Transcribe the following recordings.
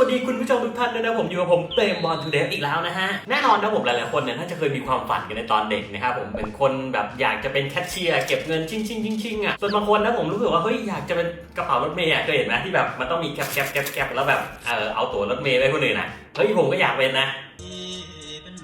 วัสดีคุณผู้ชมทุกท่านด้วยนะผมอยู่กับผมเตมบอลทูเดย์อีกแล้วนะฮะ แน่นอนนะผมหลายๆคนเนี่ยน่าจะเคยมีความฝันกันในตอนเด็กนะครับผมเป็นคนแบบอยากจะเป็นแคชเชียร์เก็บเงินชิงชิงชิงชิงอะส่วนบางคนนะผมรู้สึกว่าเฮ้ยอยากจะเป็นกระเป๋ารถเมย์อะเคยเห็นไหมที่แบบมันต้องมีแคปแคปแคปแคปแล้วแบบเออเอาตั๋วรถเมย์ไว้คนอื่นนะเฮ้ยผมก็อยากเป็นนะเป็น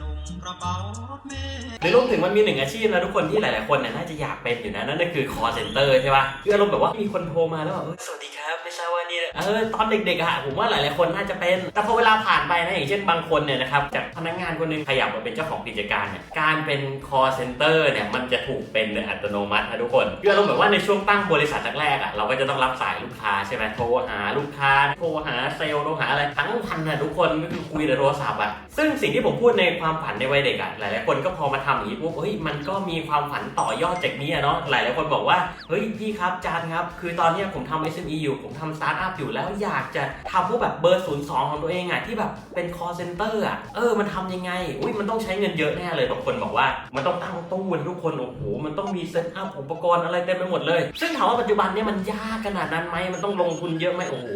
หรือรวมถึงมันมีหนึ่งอาชีพนะทุกคนที่หลาย ๆ คนเนี่ยน่าจะอยากเป็นอยู่นะนั่นก็คือ call center ใช่ป่ะคืออารมณ์แบบว่ามีคนโทรมาแล้วแบบสวัสดีครับไม่ทราบว่า นี่เออตอนเด็กๆอะผมว่าหลายๆคนน่าจะเป็น แต่พอเวลาผ่านไปนะอย่างเช่นบางคนเนี่ยนะครับจากพนักงานคนหนึงขยับมาเป็นเจ้าของกิจการเนี่ยการเป็น call center เนี่ยมันจะถูกเป็นอัตโนมัตินะทุกคนคืออารมณ์แบบว่าในช่วงตั้งบริษัทแรกๆอะเราก็จะต้องรับสายลูกค้าใช่ไหมโทรหาลูกค้าโทรหาเซลล์โทรหาอะไรทั้งวันนะทุกคนก็คือคุยแต่โทรศัพท์อะซึ่งสิ่งที่ผมพูดในความฝันในวัยเด็กอะหลายๆคนก็พอมาทำอย่างนี้ปุ๊บเฮ้ยมันก็มีความฝันต่อยอดจากนี้อะเนาะหลายๆคนบอกว่าเฮ้ยพี่ครับจานครับ คือตอนเนี้ยผมทำ SME อยู่ผมทำสตาร์ทอัพอยู่แล้วอยากจะทำพวกแบบเบอร์02ของตัวเองอะที่แบบเป็น call center อะเออมันทำยังไงอุ้ยมันต้องใช้เงินเยอะแน่เลยบางคนบอกว่า มันต้องตั้งตู้นทุกคนโอ้โหมันต้องมีเซตอัพอุปกรณ์อะไรเต็มไปหมดเลย ซึ่งถามว่าปัจจุบันเนี่ยมันยากขนาดนั้นไหมมันต้องลงทุนเยอะไหมโอ้โห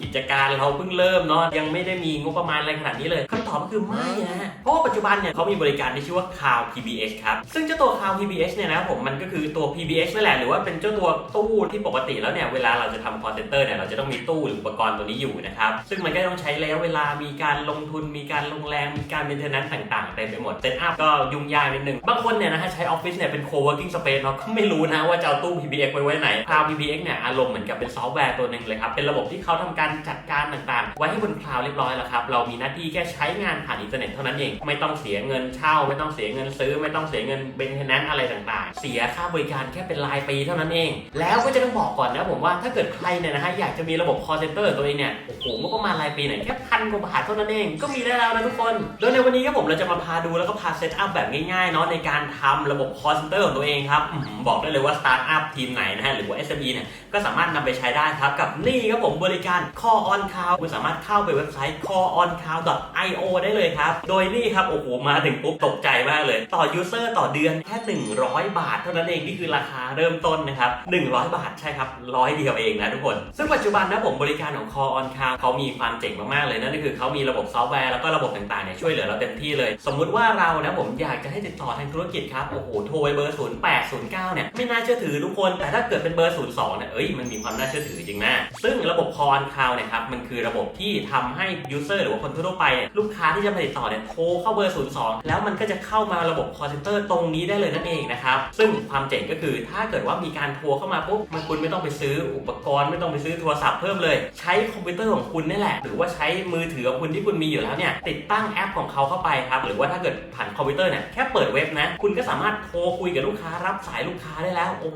กิจการเราเพิ่งเริ่มเนาะยังไม่ได้มีงบประมาณอะไรขนาดนี้เลยคำตอบก็คือไม่นะฮะเพราะว่าปัจจุบันเนี่ยเขามีบริการที่ชื่อว่า Cloud PBX ครับซึ่งเจ้าตัว Cloud PBX เนี่ยนะผมมันก็คือตัว PBX นั่นแหละหรือว่าเป็นเจ้าตัวตู้ที่ปกติแล้วเนี่ยเวลาเราจะทำ call center เนี่ยเราจะต้องมีตู้หรืออุปกรณ์ตัวนี้อยู่นะครับ ซึ่งมันก็ต้องใช้ระยะเวลา มีการลงทุน มีการลงแรง มีการ maintenance ต่างๆเต็มไปหมดเซตอัพก็ยุ่งยากนิดนึง บางคนเนี่ยนะฮะใช้ออฟฟิศเนี่ยเป็น co-working space เนาะก็ไม่รู้นะว่าจะเอาตู้ PBX ไว้ไว้ไหน Cloud PBX เนี่ยอารมณ์เหมือนกับเป็นซอฟต์แวร์ตัวหนึ่งเลยครับ เป็นระบบที่เขาทำการจัดการต่างๆ ไว้ให้บนคลาวด์เรียบร้อยแล้วครับ เรามีหน้าที่แค่ใช้งานผ่านอินเทอร์เน็ตเท่านั้นเอง ไม่ต้องเสียเงินเช่า ไม่ต้องเสียเงินซื้อ ไม่ต้องเสียเงินเบนเทนแนนอะไรต่างๆ เสียค่าบริการแค่เป็นรายปีเท่านั้นเอง แล้วก็จะต้องบอกก่อนนะผมว่าถ้าเกิดใครเนี่ยนะฮะอยากจะมีระบบ call center ตัวเองเนี่ย โอ้โหงบประมาณรายปีเนี่ยแค่พันกว่าบาทเท่านั้นเอง ก็มีได้แล้วนะทุกคน โดยในวันนี้ครับผมเราจะมาพาดูแล้วก็พาเซตอัพแบบง่ายๆเนาะในการทำระบบ call center ของตัวเองครับ บอกได้เลยว่าสตาร์ทอัพทีมไหนนะฮะหรือว่า SME เนี่ย ก็สามารถนำไปใช้ได้ครับ กับนี่ครับผมบริการ call on cloud คุณสามารถเข้าไปเว็บไซต์ calloncloud.io ได้เลยครับ โดยนี่ครับ โอ้โห มาถึงปุ๊บตกใจมากเลย ต่อ user ต่อเดือนแค่ 100 บาท เท่านั้นเองนี่คือราคาเริ่มต้นนะครับ100 บาทใช่ครับร้อยเดียวเองนะทุกคน ซึ่งปัจจุบันนะผมบริการของ call on cloud เขามีความเจ๋งมากๆเลยนั่นก็คือเขามีระบบซอฟต์แวร์แล้วก็ระบบต่างๆเนี่ยช่วยเหลือเราเต็มที่เลย สมมุติว่าเรานะผมอยากจะให้ติดต่อทางธุรกิจครับโอ้โหโทรไปเบอร์ 0809 เนี่ยไม่น่าเชื่อถือทุกคน แต่ถ้าเกิดเป็นเบอร์ 02 เนี่ยเอ้ยมันมีความน่าเชื่อถือจริงนะซึ่งระบบ call on cloud เนี่ยครับมันคือระบบที่ทำให้ user หรือว่าคนทั่วไปลูกค้าที่จะมาติดต่อเนี่ยโทรเข้าเบอร์ 02 แล้วมันก็จะเข้ามาระบบ call center ตรงนี้ได้เลยนั่นเองนะครับซึ่งความเจ๋งก็คือถ้าเกิดว่ามีการโทรเข้ามาปุ๊บมันคุณไม่ต้องไปซื้ออุปกรณ์ไม่ต้องไปซื้อโทรศัพท์เพิ่มเลย ใช้คอมพิวเตอร์ของคุณนี่แหละ หรือว่าใช้มือถือของคุณที่คุณมีอยู่แล้วเนี่ยติดตั้งแอปของเขาเข้าไปครับ หรือว่าถ้าเกิดผ่านคอมพิวเตอร์เนี่ยแค่เปิดเว็บนะ คุณก็สามารถโทรคุยกับลูกค้ารับสายลูกค้าได้แล้ว โอ้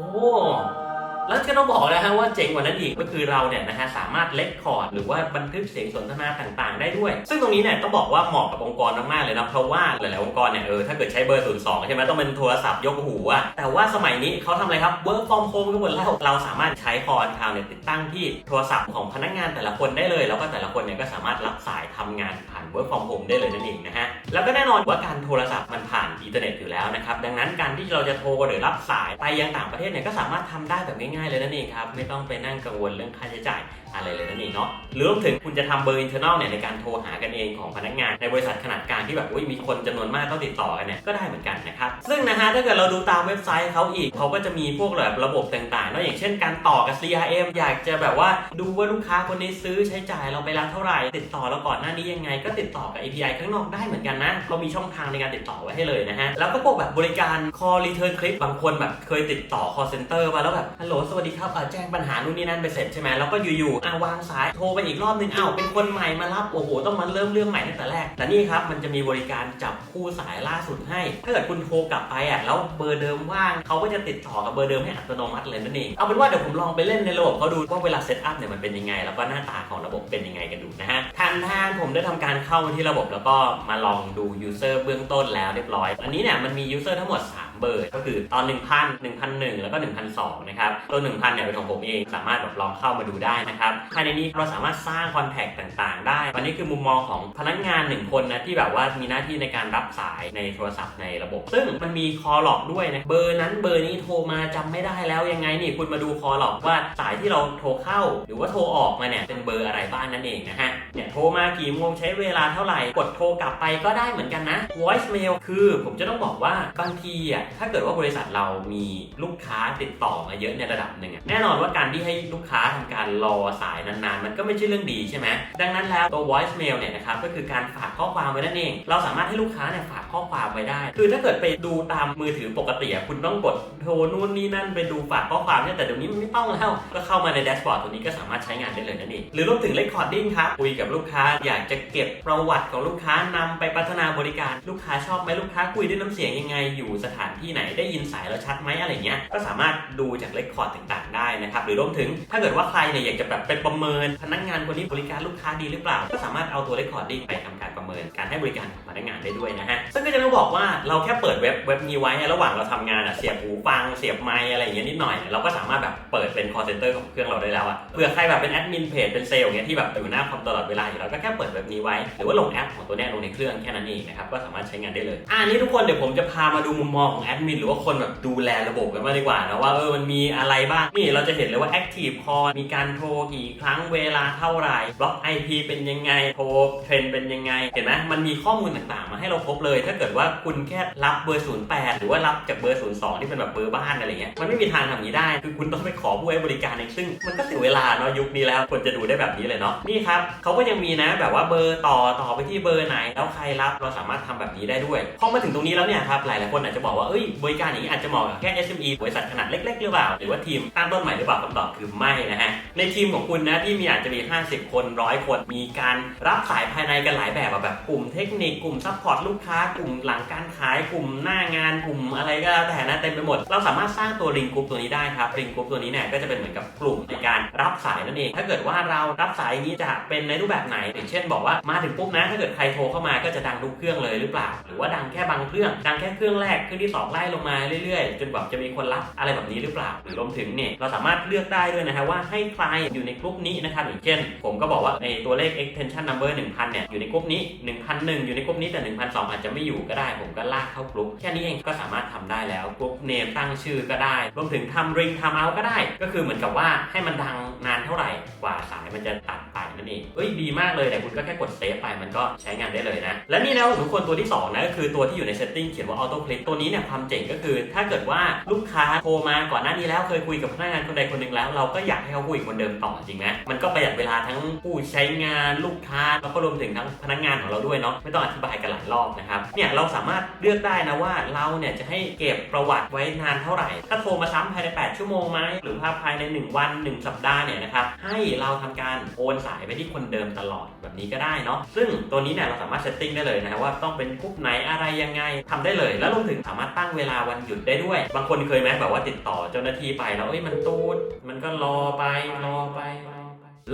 แล้วก็ต้องบอกนะฮะว่าเจ๋งกว่านั้นอีกก็คือเราเนี่ยนะฮะสามารถเล็กคอร์ดหรือว่าบันทึกเสียงสนทนาต่างๆ ได้ด้วย ซึ่งตรงนี้เนี่ยต้องบอกว่าเหมาะกับองค์กรมากๆเลยนะเพราะว่าหลายๆองค์กรเนี่ยเออถ้าเกิดใช้เบอร์ 02 ใช่ไหมต้องเป็นโทรศัพท์ยกหูอะแต่ว่าสมัยนี้เขาทำอะไรครับ work from home กันหมดแล้วเราสามารถใช้คอร์นคาวเนี่ยติดตั้งที่โทรศัพท์ของพนักงานแต่ละคนได้เลย แล้วก็แต่ละคนเนี่ยก็สามารถรับสายทำงานผ่าน work from home ได้เลยนั่นเองนะฮะแล้วก็แน่นอนว่าการโทรศัพท์มันผ่านอินเทอร์เน็ตอยู่แล้วนะครับดังนั้นการที่เราจะโทรหรือรับสายไปยังต่างประเทศเนี่ยก็สามารถทำได้แบบง่ายๆเลยนั่นเองครับ ไม่ต้องไปนั่งกังวลเรื่องค่าใช้จ่ายอะไรเลยนั่นเองเนาะหรือรวมถึงคุณจะทำเบอร์อินเทอร์เนลเนี่ยในการโทรหากันเองของพนักงาน ในบริษัทขนาดกลางที่แบบอุ๊ยมีคนจำนวนมากต้องติดต่อกันเนี่ยก็ได้เหมือนกันนะครับซึ่งนะฮะถ้าเกิดเราดูตามเว็บไซต์เขาอีกเขาก็จะมีพวกแบบระบบต่างๆเนาะอย่างเช่น การต่อกับ CRM อยากจะแบบว่าดูว่าลูกค้าคนนี้ซื้อใช้จ่ายเราไปแล้วเท่าไหร่ ติดต่อเราก่อนหน้านี้ยังไง ก็ติดต่อกับ API ข้างนอกได้เหมือนกันนะเรามีช่องทางในการติดต่อไว้ให้เลยนะฮะแล้วก็พวกแบบบริการ call return clip บางคนแบบเคยติดต่อ call center มาแล้วแบบฮัลโหลสวัสดีครับแจ้งปัญหานู่นนี่นั่นไปเสร็จใช่ไหมแล้วก็อยู่ๆอ่าวางสายโทรไปอีกรอบนึงอ้าวเป็นคนใหม่มารับโอ้โหต้องมาเริ่มเรื่องใหม่ตั้งแต่แรกแต่นี่ครับมันจะมีบริการจับคู่สายล่าสุดให้ ถ้าเกิดคุณโทรกลับไปอะแล้วเบอร์เดิมว่างเขาก็จะติดต่อกับเบอร์เดิมให้อัตโนมัติเลยนั่นเองเอาเป็นว่าเดี๋ยวผมลองไปเล่นในระบบเขาดูว่าเวลาเซตอัพเนี่ยมันเป็นยังไง แล้วก็หน้าตาของระบบเป็นยังไงกันดูนะฮะทันท่านผมได้ทำการเข้ามาที่ระบบแล้วก็มาลองดู user เบื้องต้นแล้วเรียบร้อย อันนี้เนี่ยมันมี user ทั้งหมด3เบอร์ก็คือตอน 1,000 1,001 แล้วก็ 1,002นะครับตัว 1,000เนี่ยเป็นของผมเองสามารถแบบลองเข้ามาดูได้นะครับภายในนี้เราสามารถสร้างคอนแทคต่างๆ ได้วันนี้คือมุมมองของพนักงาน 1 คนนะที่แบบว่ามีหน้าที่ในการรับสายในโทรศัพท์ในระบบ ซึ่งมันมีคอลล็อกด้วยนะเบอร์นั้นเบอร์นี้โทรมาจำไม่ได้แล้วยังไงนี่คุณมาดูคอลล็อกว่าสายที่เราโทรเข้า หรือว่าโทรออกมาเนี่ยเป็นเบอร์อะไรบ้างนั่นเองนะฮะเนี่ยโทรมากี่โมงใช้เวลาเท่าไหร่กดโทรกลับไปก็ได้เหมือนกันนะ voice mail คือผมจะต้องบอกว่าบางทีอะถ้าเกิดว่าบริษัทเรามีลูกค้าติดต่อมาเยอะในระดับหนึ่งอะแน่นอนว่าการที่ให้ลูกค้าทำการรอสายนานๆ มันก็ไม่ใช่เรื่องดีใช่ไหมดังนั้นแล้วตัว voice mail เนี่ยนะครับก็คือการฝากข้อความไว้นั่นเอง เราสามารถให้ลูกค้าเนี่ยฝากข้อความไว้ได้ คือถ้าเกิดไปดูตามมือถือปกติคุณต้องกดโทรนู่นนี่นั่นไปดูฝากข้อความเนี่ยแต่เดี๋ยวนี้มันไม่ต้องแล้วก็เข้ามาในแดชบอร์ดตัวนี้ก็สามารถใช้งานได้เลยนั่นเองหรือรวมถึง recording ครับคุยกับลูกค้าอยากจะเก็บประวัติของลูกค้านำไปพัฒนาบริการลูกค้าชอบไหมลูกค้าคุยด้วยน้ำเสียงยังไงอยู่สถานที่ไหนได้ยินสายเราชัดไหมอะไรเงี้ยก็สามารถดูจากเรคคอร์ดต่างๆได้นะครับหรือรวมถึงถ้าเกิดว่าใครเนี่ยอยากจะแบบไปประเมิน พนักงานคนนี้บริการลูกค้าดีหรือเปล่า ก็สามารถเอาตัวเรคคอร์ดดิ้งไปทำการประเมินการให้บริการของพนักงานได้ด้วยนะฮะซึ่งก็จะต้องบอกว่าเราแค่เปิดเว็บเว็บนี้ไว้ระหว่างเราทำงานอะเสียบหูฟังเสียบไมค์อะไรเงี้ยนิดหน่อย เราก็สามารถแบบเปิดเป็น call center ของเครื่องเราได้แล้วอะเผื่อใครแบบเป็นแอดมินเพจเป็นเซลล์เงี้ยที่แบบอยู่หน้าคอมตลอดเวลาอยู่แล้วก็แค่เปิดแบบนี้ไว้ หรือว่าลงแอปของตัวเนี้ยลงในเครื่องแค่นั้นเองนะครับก็สามารถใช้งานได้เลยอ่านี้ทุกคนเดี๋ยวผมจะพามาดูมุมมองของแอดมินหรือว่าคนแบบดูแลระบบกันมาดีกว่านะว่าเออมันมีอะไรบ้าง นี่เราจะเห็นเลยว่า Active Call มีการโทรกี่ครั้งเวลาเท่าไหร่บล็อก IP เป็นยังไงโทรเทรนเป็นยังไง เห็นไหมมันมีข้อมูลต่างๆ มาให้เราครบเลย ถ้าเกิดว่าคุณแค่รับเบอร์ 08 หรือว่ารับจากเบอร์ 02 ที่เป็นแบบเบอร์บ้านอะไรเงี้ยมันไม่มีทางทำอย่างนี้ได้คือคุณต้องไปขอผู้ให้บริการเองซึ่ง มันก็เสียเวลาเนาะยุคนี้แล้วควรจะดูได้แบบนี้เลยเนาะนี่ครับเขาก็ยังมีนะแบบว่าเบอร์ต่อต่อไปที่เบอร์ไหน แล้วใครรับเราสามารถทำแบบนี้ได้ด้วยพอมาถึงตรงนี้แล้วเนี่ยครับหลายๆคนอาจจะบอกว่าเอ้ยบริการอย่างนี้อาจจะเหมาะกับแค่ SME บริษัทขนาดเล็ก ๆ หรือเปล่า หรือว่าทีมตั้งต้นใหม่หรือเปล่าคำตอบคือไม่นะฮะ ในทีมของคุณนะที่มีอาจจะมี 50 คนร้อยคน มีการรับสายภายในกันหลายแบบแบบกลุ่มเทคนิคกลุ่มซัพพอร์ตลูกค้ากลุ่มหลังการขายกลุ่มหน้างานกลุ่มอะไรก็แล้วแต่นะเต็มไปหมด เราสามารถสร้างตัวริงกรุ๊ปตัวนี้ได้ครับริงกรุ๊ปตัวนี้เนี่ยก็จะเป็นเหมือนกับกลุ่มในการรับสายนั่นเองถ้าเกิดว่าเรารับสายนี้จะเป็นในรูปแบบไหนอย่างเช่น บอกว่ามาถึงปุ๊บนะถ้าเกิดใครโทรเข้ามาก็จะดังทุกเครื่องเลยหรือเปล่า หรือว่าดังแค่บางเครื่องดังแค่เครื่องแรกเครื่องที่สองไล่ลงมาเรื่อยๆ จนแบบจะมีคนรับอะไรแบบนี้หรือเปล่า หรือรวมถึงเนี่ยเราสามารถเลือกได้ด้วยนะฮะว่าให้ใครอยู่ในกลุ่มนี้นะครับอย่างเช่น ผมก็บอกว่าในตัวเลข extension number 1000 เนี่ยอยู่ในกลุ่มนี้ 1001 อยู่ในกลุ่มนี้แต่ 1002 อาจจะไม่อยู่ก็ได้ ผมก็ลากเข้ากลุ่มแค่นี้เองก็สามารถทำได้แล้วกลุ่มเนมตั้งชื่อก็ได้ รวมถึงทำ ring time out ก็ได้ ก็คือเหมือนกับว่าให้มันดังนานเท่าไหร่กว่าสายมันจะตัดไปนั่นเองเอ้ยดีมากเลยแต่คุณก็แค่กดเซฟไปมันก็ใช้งานได้เลยนะและนี่นะทุกคนตัวที่สองนะก็คือตัวที่อยู่ใน setting เขียนว่า auto click ตัวนี้เนี่ยความเจ๋งก็คือ ถ้าเกิดว่าลูกค้าโทรมาก่อนหน้านี้แล้วเคยคุยกับพนักงานคนใดคนหนึ่งแล้ว เราก็อยากให้เขาคุยกับคนเดิมต่อจริงไหมมันก็ประหยัดเวลาทั้งผู้ใช้งานลูกค้าแล้วก็รวมถึงทั้งพนักงานของเราด้วยเนาะไม่ต้องอธิบายกันหลายรอบนะครับเนี่ยเราสามารถเลือกได้นะว่าเราเนี่ยจะให้เก็บประวัติไว้นานเท่าไหร่ ถ้าโทรมาซ้ำภายใน 8 ชั่วโมงไหมหรือว่าภายใน 1 วัน 1 สัปดาห์เนี่ยนะครับให้เราทำการโอนสายไปที่คนเดิมตลอดแบบนี้ก็ได้เนาะซึ่งตัวนี้เนี่ยเราสามารถเซตติ้งได้เลยนะว่าต้องเป็นกรุ๊ปไหนอะไรยังไงทำได้เลย แล้วรวมถึงสามารถตั้งเวลาวันหยุดได้ด้วย บางคนเคยไหมแบบว่าติดต่อเจ้าหน้าที่ไปแล้วเอ้ยมันตูดมันก็รอไปรอไป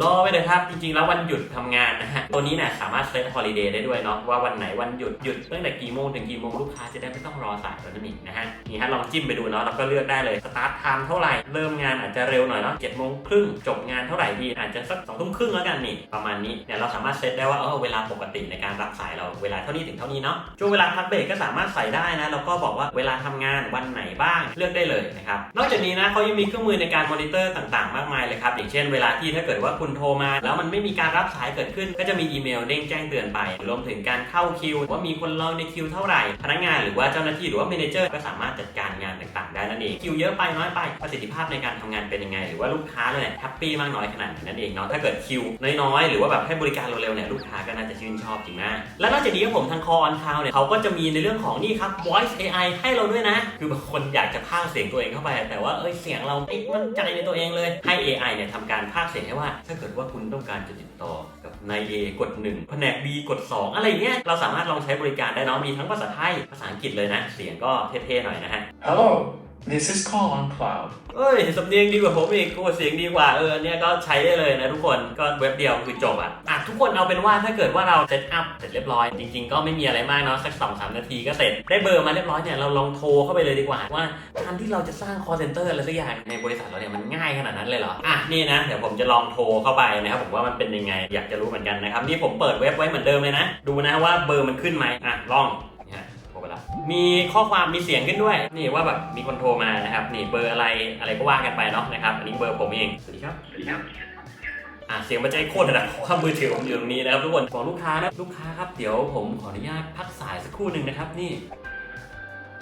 รอไปเลยครับ จริงๆ แล้ววันหยุดทำงานนะฮะ ตัวนี้เนี่ยสามารถเซตฮอลิเดย์ได้ด้วยเนาะว่าวันไหนวันหยุดหยุดตั้งแต่กี่โมงถึงกี่โมงลูกค้าจะได้ไม่ต้องรอสายแล้วนั่นเองนะฮะ นี่ฮะลองจิ้มไปดูเนาะแล้วก็เลือกได้เลยสตาร์ทไทม์เท่าไหร่ เริ่มงานอาจจะเร็วหน่อยเนาะเจ็ดโมงครึ่งจบงานเท่าไหร่ดีอาจจะสักสองทุ่มครึ่งแล้วกันนี่ประมาณนี้เนี่ยเราสามารถเซตได้ว่าเออเวลาปกติในการรับสายเราเวลาเท่านี้ถึงเท่านี้เนาะช่วงเวลาพักเบรกก็สามารถใส่ได้นะแล้วก็บอกว่าเวลาทำงานวันไหนบ้างเลือกได้เลยนะครับนอกจากนี้นะเขายังมีเครื่องมือในการมอนิเตอร์ต่าง ๆ มากมายเลยครับอย่างเช่นเวลาที่ถ้าเกิดว่าคุณโทรมา แล้วมันไม่มีการรับสายเกิดขึ้น ก็จะมีอีเมลเด้งแจ้งเตือนไป รวมถึงการเข้าคิว ว่ามีคนรอในคิวเท่าไหร่ พนักงานหรือว่าเจ้าหน้าที่หรือว่าเมนเจอร์ก็สามารถจัดการงานต่างๆ ได้นั่นเอง คิวเยอะไปน้อยไป ประสิทธิภาพในการทำงานเป็นยังไง หรือว่าลูกค้าเนี่ยแฮปปี้มากน้อยขนาดไหนนั่นเองเนาะ ถ้าเกิดคิวน้อยๆ หรือว่าแบบให้บริการเร็วๆเนี่ยลูกค้าก็น่าจะชื่นชอบจริงนะและนอกจากนี้ผมทาง Call on Cloud เนี่ยเขาก็จะมีในเรื่องของนี่ครับ Voice AI ให้เราด้วยนะ คือบางคนอยากจะพากเสียงตัวเองเข้าไป แต่ว่าเอ้ยเสียงเราไม่มั่นใจในตัวเองเลยให้ AI เนี่ยทำการพากเสียงให้ว่าถ้าเกิดว่าคุณต้องการจะติดต่อกับนายเอกด1แผนก B กด 2 อะไรเงี้ยเราสามารถลองใช้บริการได้เนาะมีทั้งภาษาไทยภาษาอังกฤษเลยนะ เสียงก็เท่ๆหน่อยนะฮะ Hello, This is call on cloud. เอ้ยสำเนียงดีกว่าผมอีกกูเสียงดีกว่า เอออันเนี้ยก็ใช้ได้เลยนะทุกคน ก็เว็บเดียวคือจบอะ อะ ทุกคนเอาเป็นว่าถ้าเกิดว่าเราเซตอัพเสร็จเรียบร้อย จริงๆ ก็ไม่มีอะไรมากเนาะสักสองสามนาทีก็เสร็จ ได้เบอร์มาเรียบร้อยเนี่ย เราลองโทรเข้าไปเลยดีกว่า ว่าการที่เราจะสร้าง call center อะไรสักอย่างในบริษัทเราเนี่ยมันง่ายขนาดนั้นเลยเหรอ อะ นี่นะ เดี๋ยวผมจะลองโทรเข้าไปนะครับ ผมว่ามันเป็นยังไง อยากจะรู้เหมือนกันนะครับ นี่ผมเปิดเว็บไว้เหมือนเดิมเลยนะ ดูนะว่าเบอร์มันขึ้นไหมอะลอง มีข้อความมีเสียงขึ้นด้วย นี่ว่าแบบมีคนโทรมานะครับ นี่เบอร์อะไรอะไรก็ว่ากันไปเนาะนะครับ อันนี้เบอร์ผมเอง สวัสดีครับ สวัสดีครับอะเสียงมันจะไอ้โคตรนะเพราะว่ามือถือผมอยู่ตรงนี้นะครับทุกคนบอกลูกค้านะลูกค้าครับเดี๋ยวผมขออนุญาตพักสายสักครู่หนึ่งนะครับนี่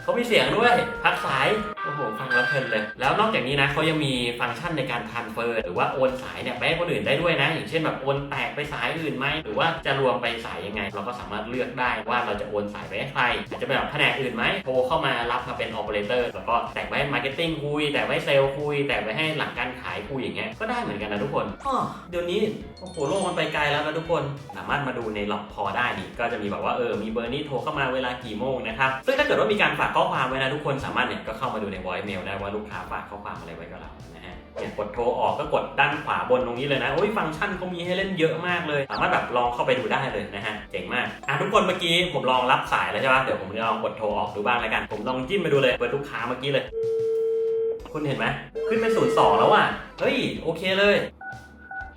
เขามีเสียงด้วย พักสาย โอ้โห ฟังแล้วเพลินเลย แล้วนอกจากนี้นะเขายังมีฟังก์ชันในการทันเฟอร์ หรือว่าโอนสายเนี่ยไปให้คนอื่นได้ด้วยนะ อย่างเช่นแบบโอนแตกไปสายอื่นไหม หรือว่าจะรวมไปสายยังไง เราก็สามารถเลือกได้ว่าเราจะโอนสายไปให้ใคร อาจจะเป็นแบบแผนกอื่นไหมโทรเข้ามารับมาเป็นออ p e r a t o r แล้วก็แตกไว้มาร์เก็ตติ้งคุย แตกไว้เซลล์คุย แตกไว้ให้หลังการขายคุยอย่างเงี้ย ก็ได้เหมือนกันนะทุกคนอ้อเดี๋ยวนี้โอ้โหโลกมันไปไกลแล้วนะทุกคน สามารถมาดูในหลอกคอได้นี่ก็จะมีแบบว่าเออมีเบอร์นี้โทรเข้ามาเวลากี่โมงนะครับซึ่งถ้าเกิดว่ามีการฝากข้อความไว้นะทุกคนสามารถเนี่ยก็เข้ามาดูใน voice mail ได้ว่าลูกค้าฝากข้อความอะไรไว้กับเรานะฮะเนี่ยกดโทรออกก็กดด้านขวาบนตรงนี้เลยนะโอ้ยฟังก์ชันเขามีให้เล่นเยอะมากเลย สามารถแบบลองเข้าไปดูได้เลยนะฮะเจ๋งมากอะทุกคนเมื่อกี้ผมลองรับสายแล้วใช่ป่ะเดี๋ยวผมจะลองกดโทรออกดูบ้างแล้วกัน ผมลองจิ้มไปดูเลยเบอร์ลูกค้าเมื่อกี้เลย คุณเห็นไหมขึ้นเป็นศูนย์สองแล้วอะเฮ้ยโอเคเลย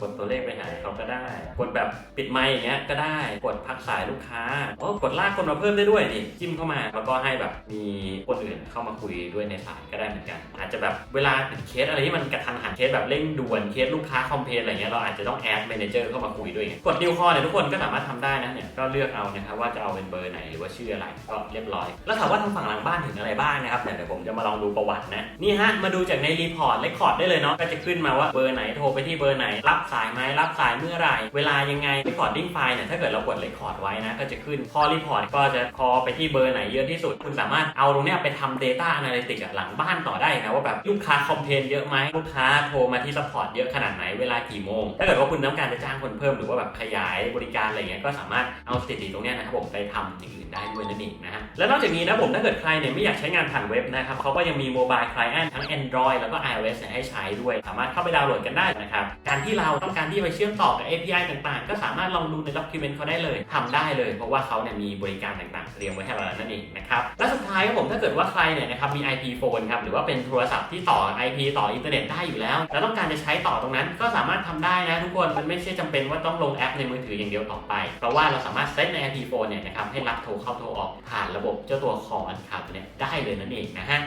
กดตัวเลขไปหาเขาก็ได้ กดแบบปิดไมค์อย่างเงี้ยก็ได้ กดพักสายลูกค้าโอ้กดลากคนมาเพิ่มได้ด้วยนี่จิ้มเข้ามา แล้วก็ให้แบบมีคนอื่นเข้ามาคุยด้วยในสายก็ได้เหมือนกัน อาจจะแบบเวลาเคสอะไรที่มันกระทันหันเคสแบบเร่งด่วนเคสลูกค้าคอมเพลนอะไรเงี้ยเราอาจจะต้องแอด m ม n เจอร์เข้ามาคุยด้วยกดดิวคอเนี่ยทุกคนก็สามารถทำได้นะเนี่ยก็เลือกเอานะครับว่าจะเอาเป็นเบอร์ไหนหรือว่าชื่ออะไรก็เรียบร้อย แล้วถามว่าทางฝั่งหลังบ้านถึงอะไรบ้างนะครับเนี่ยเดี๋ยวผมจะมาลองดูประวัตินะนี่ฮะมาดูจากในรีพอร์ตเรคคอร์ดได้เลยเนาะก็จะขึ้นมาว่าเบอร์ไหนโทรไปที่เบอร์ไหนรับสายไหมรับสายเมื่อไหร่ เวลายังไง recording file เนี่ยถ้าเกิดเรากด record ไว้นะ ก็จะขึ้นพอ report ก็จะคอไปที่เบอร์ไหนเยอะที่สุด คุณสามารถเอาตรงเนี้ยไปทำ data analytics หลังบ้านต่อได้นะว่าแบบลูกค้าคอมเพลนเยอะไหมลูกค้าโทรมาที่ support เยอะขนาดไหนเวลากี่โมง ถ้าเกิดว่าคุณต้องการจะจ้างคนเพิ่มหรือว่าแบบขยายบริการอะไรเงี้ยก็สามารถเอาสถิติตรงเนี้ยนะครับผมไปทำอย่างอื่นได้ด้วยนั่นเองนะฮะและนอกจากนี้นะผมถ้าเกิดใครเนี่ยไม่อยากใช้งานผ่านเว็บนะครับเขาก็ยังมี mobile client ทั้ง Android แล้วก็ iOS เนี่ยให้ใช้ด้วย สามารถเข้าไปดาวน์โหลดกันได้นะครับ การที่เราต้องการที่ไปเชื่อมต่อกับ API ต่างๆ ก็สามารถลองดูใน document เขาได้เลยทำได้เลย เพราะว่าเขาเนี่ยมีบริการต่างๆ เตรียมไว้ให้เราแล้วนั่นเองนะครับและสุดท้ายครับผมถ้าเกิดว่าใครเนี่ยนะครับมี IP phone ครับหรือว่าเป็นโทรศัพท์ที่ต่อ IP ต่ออินเทอร์เน็ตได้อยู่แล้ว แล้วต้องการจะใช้ต่อตรงนั้นก็สามารถทำได้นะทุกคนมันไม่ใช่จำเป็นว่าต้องลงแอปในมือถืออย่างเดียวต่อไป เพราะว่าเราสามารถเซตใน IP phone เนี่ยนะครับให้รับโทรเข้าโทรออกผ่านระบบเจ้าตัวคอนคาวเนี่ยได้เลยนั่นเองนะฮะ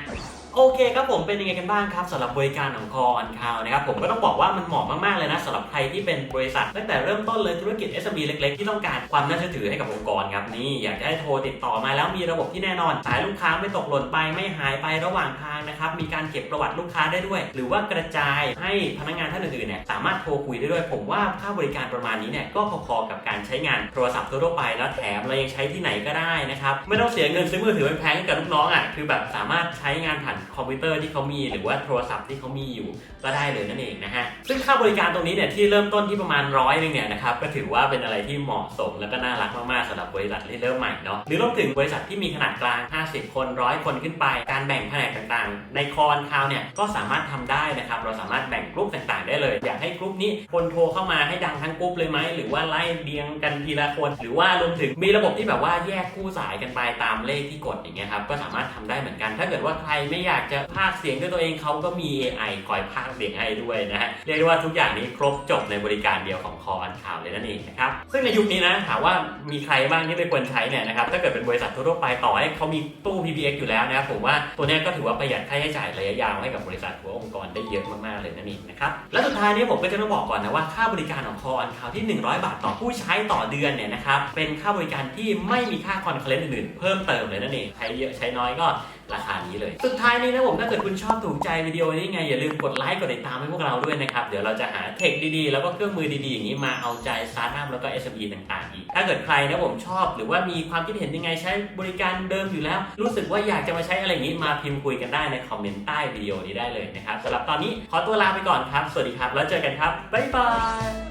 โอเคครับผมเป็นยังไงกันบ้างครับสำหรับบริการของคออันคาวนะครับผมก็ต้องบอกว่ามันเหมาะมากๆเลยนะสำหรับใครที่เป็นบริษัทตั้งแต่เริ่มต้นเลยธุรกิจ SMB เล็กๆ ที่ต้องการความน่าเชื่อถือให้กับองค์กรครับนี่อยากจะให้โทรติดต่อมาแล้วมีระบบที่แน่นอนสายลูกค้าไม่ตกหล่นไปไม่หายไประหว่างทางนะครับมีการเก็บประวัติลูกค้าได้ด้วย หรือว่ากระจายให้พนักงานท่านอื่นๆเนี่ยสามารถโทรคุยได้ด้วย ผมว่าค่าบริการประมาณนี้เนี่ยก็พอๆกับการใช้งานโทรศัพท์ทั่วไปแล้วแถมเรายังใช้ที่ไหนก็ได้นะครับไม่ต้องเสียเงินซื้อมือถือแพงๆกับลูกน้องอะคือแบบสามารถใช้งานผ่านคอมพิวเตอร์ที่เขามีหรือว่าโทรศัพท์ที่เขามีอยู่ก็ได้เลยนั่นเองนะฮะซึ่งค่าบริการตรงนี้เนี่ยที่เริ่มต้นที่ประมาณร้อยนึงเนี่ยนะครับก็ถือว่าเป็นอะไรที่เหมาะสมแล้วก็น่ารักมากๆสำหรับบริษัทที่เริ่มใหม่เนาะหรือรวมถึงบริษัทที่มีขนาดกลาง 50 คนร้อยคนขึ้นไป การแบ่งแผนกต่างๆ ในคอนคาวเนี่ยก็สามารถทำได้นะครับเราสามารถแบ่งกลุ่มต่างๆ ได้เลย อยากให้กลุ่มนี้คนโทรเข้ามาให้ดังทั้งกลุ่มเลยไหมหรือว่าไล่เรียงกันทีละคน หรือว่ารวมถึงมีระบบที่แบบว่าแยกคู่สายกันไปตามเลขที่กดอย่างเงี้ยครับก็สามารถทำได้เหมือนกัน ถ้าเกิดว่าใครไม่อยากากจะพากเสียงด้วยตัวเองเขาก็มี AI คอยพากเสียงให้ด้วยนะฮะเรียกได้ว่าทุกอย่างนี้ครบจบในบริการเดียวของคออันข่าวเลยนั่นเองนะครับซึ่งในยุคนี้นะถามว่ามีใครบ้างที่ไม่ควรใช้เนี่ยนะครับถ้าเกิดเป็นบริษัททั่วไปต่อให้เขามีตู้ PBX อยู่แล้วนะครับผมว่าตัวนี้ก็ถือว่าประหยัดค่าใช้จ่ายระยะยาวให้กับบริษัทหัวองค์กรได้เยอะมากๆเลยนั่นเองนะครับและสุดท้ายนี้ผมก็จะต้องบอกก่อนนะว่าค่าบริการของคออันข่าวที่ 100 บาทต่อผู้ใช้ต่อเดือนเนี่ยนะครับเป็นค่าบริการที่ไม่มีค่าคอนเทนต์อื่นๆเพิ่มเติมเลยนั่นเองใช้เยอะใช้น้อยก็ ราคานี้เลย สุดท้ายนี้นะผมถ้าเกิดคุณชอบถูกใจวิดีโอนี้ไงอย่าลืมกดไลค์กดติดตามให้พวกเราด้วยนะครับเดี๋ยวเราจะหาเทคดีๆ แล้วก็เครื่องมือดีๆอย่างนี้มาเอาใจสตาร์ทอัพแล้วก็ SME ต่างๆอีกถ้าเกิดใครนะผมชอบหรือว่ามีความคิดเห็นยังไงใช้บริการเดิมอยู่แล้ว รู้สึกว่าอยากจะมาใช้อะไรอย่างนี้มาพิมพ์คุยกันได้ในคอมเมนต์ใต้วิดีโอนี้ได้เลยนะครับสำหรับตอนนี้ขอตัวลาไปก่อนครับ สวัสดีครับ แล้วเจอกันครับบ๊ายบา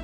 ย